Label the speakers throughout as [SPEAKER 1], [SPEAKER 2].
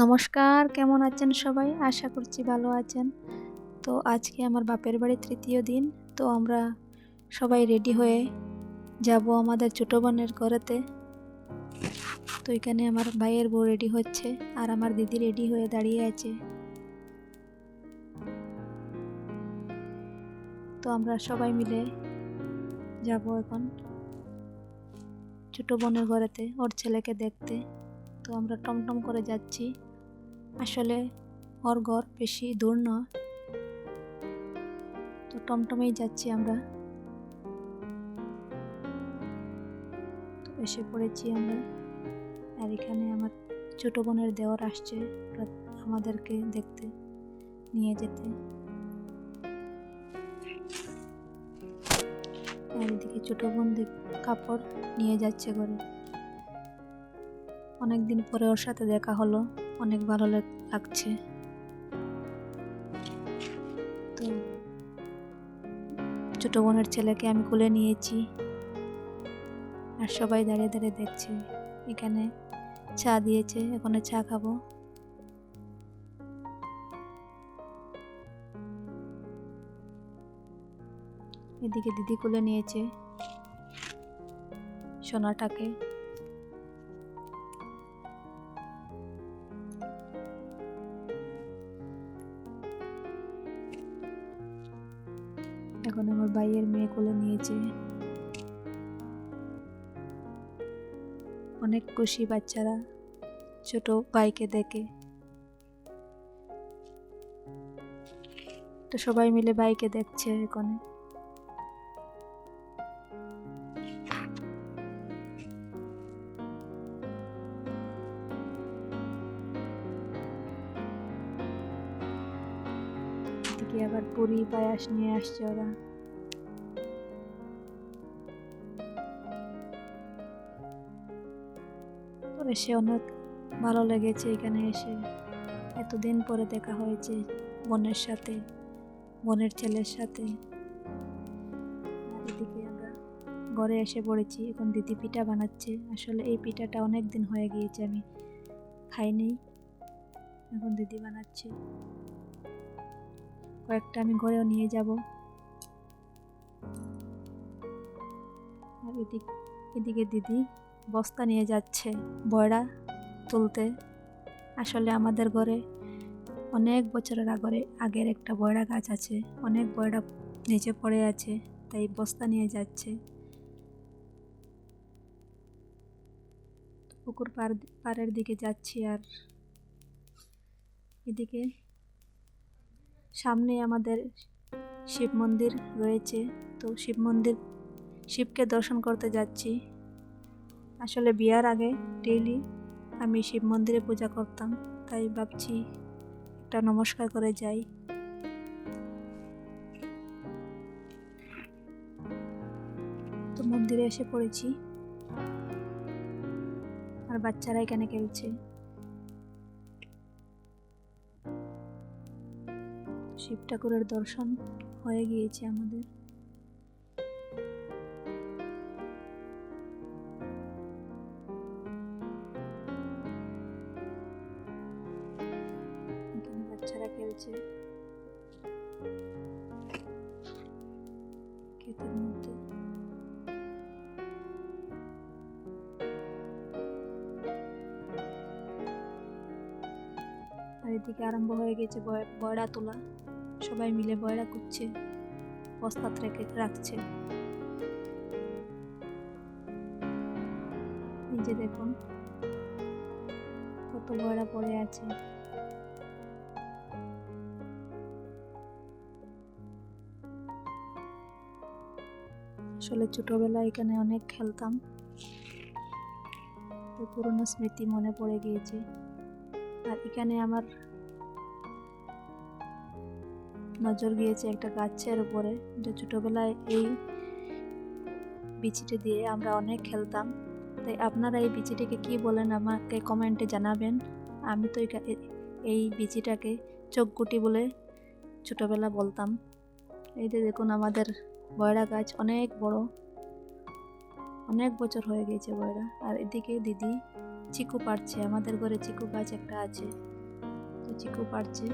[SPEAKER 1] নমস্কার, কেমন আছেন সবাই? আশা করছি ভালো আছেন। তো আজকে আমার বাপের বাড়ির তৃতীয় দিন, তো আমরা সবাই রেডি হয়ে যাব আমাদের ছোটো বোনের ঘরেতে। তো এখানে আমার ভাইয়ের বউ রেডি হচ্ছে, আর আমার দিদি রেডি হয়ে দাঁড়িয়ে আছে। তো আমরা সবাই মিলে যাব এখন ছোটো বোনের ঘরেতে, ওর ছেলেকে দেখতে। তো আমরা টমটম করে যাচ্ছি। আসলে ওর ঘর বেশি দূর নয় তো টমটমেই যাচ্ছি আমরা। এসে পড়েছি আমরা। আর এখানে আমার ছোট বোনের দেওয়ার আসছে আমাদেরকে দেখতে, নিয়ে যেতে। আর এদিকে ছোট বোনদের কাপড় নিয়ে যাচ্ছে ঘরে। অনেকদিন পরে ওর সাথে দেখা হলো। অনেক ভালো লাগ- লাগছে। তো ছোট বোনের ছেলেকে আমি কোলে নিয়েছি। আর সবাই দাঁড়িয়ে দাঁড়িয়ে দেখছে। এখানে চা দিয়েছে, এখানে চা খাব। এদিকে দিদি কোলে নিয়েছে। সোনাটাকে। এখন আমার ভাইয়ের মেয়ে কোলে নিয়েছে। অনেক খুশি বাচ্চারা, ছোট ভাইকে দেখে। তো সবাই মিলে ভাইকে দেখছে এখানে। এদিকে আবার পুরি পায়াস নিয়ে আসছে ওরা। এসে অনেক ভালো লেগেছে এখানে এসে। এতদিন পরে দেখা হয়েছে বোনের সাথে, বোনের ছেলের সাথে। এদিকে আমরা ঘরে এসে পড়েছি, এখন দিদি পিঠা বানাচ্ছে। আসলে এই পিঠাটা অনেক দিন হয়ে গিয়েছে, আমি খাইনি। এখন দিদি বানাচ্ছে। কয়েকটা আমি ঘরেও নিয়ে যাব। আর এদিক, এদিকে দিদি বস্তা নিয়ে যাচ্ছে বয়রা তুলতে। আসলে আমাদের ঘরে অনেক বছরের আগরে, আগের একটা বয়রা গাছ আছে, অনেক বয়রা নিচে পড়ে আছে, তাই বস্তা নিয়ে যাচ্ছে। পুকুর পাড়ের দিকে যাচ্ছি আর এদিকে সামনে আমাদের শিব মন্দির রয়েছে। তো শিব মন্দির, শিবকে দর্শন করতে যাচ্ছি। আসলে বিয়ার আগে ডেইলি আমি শিব মন্দিরে পূজা করতাম, তাই ভাবছি একটা নমস্কার করে যাই। তো মন্দিরে এসে পড়েছি। আর বাচ্চারা এখানে খেলছে। শিব ঠাকুরের দর্শন হয়ে গিয়েছে আমাদের। বাচ্চারা খেলছে। ক্ষেতের আর এদিকে আরম্ভ হয়ে গেছে বয়- বয়রা তোলা। সবাই মিলে বয়রা করছে বস্তাত রেখে রাখছে। যে দেখুন, কত বয়রা পড়ে আছে। আসলে ছোটবেলায় এখানে অনেক খেলতাম। পুরনো স্মৃতি মনে পড়ে গিয়েছে। আর এখানে আমার নজর গিয়েছে একটা গাছের উপরে। যে ছোটবেলায় এই বিচিটি দিয়ে আমরা অনেক খেলতাম। তাই আপনারা এই বিচিটিকে কি বলেন আমাকে কমেন্টে জানাবেন। আমি তো এই বিচিটাকে চোখগুটি বলে ছোটবেলা বলতাম। এই যে দেখুন আমাদের বয়রা গাছ অনেক বড়। অনেক বছর হয়ে গেছে বয়রা। আর এদিকে দিদি চিকু পাড়ছে। আমাদের ঘরে চিকু গাছ একটা আছে। তো চিকু পাড়ছে।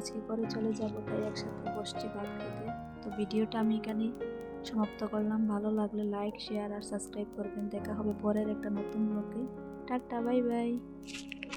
[SPEAKER 1] আজকে করে চলে যাব, তাই একসাথে বসছি ভাত খেতে। তো ভিডিওটা আমি এখানে সমাপ্ত করলাম। ভালো লাগলে লাইক শেয়ার আর সাবস্ক্রাইব করবেন। দেখা হবে পরের একটা নতুন ব্লগে টাটা বাই বাই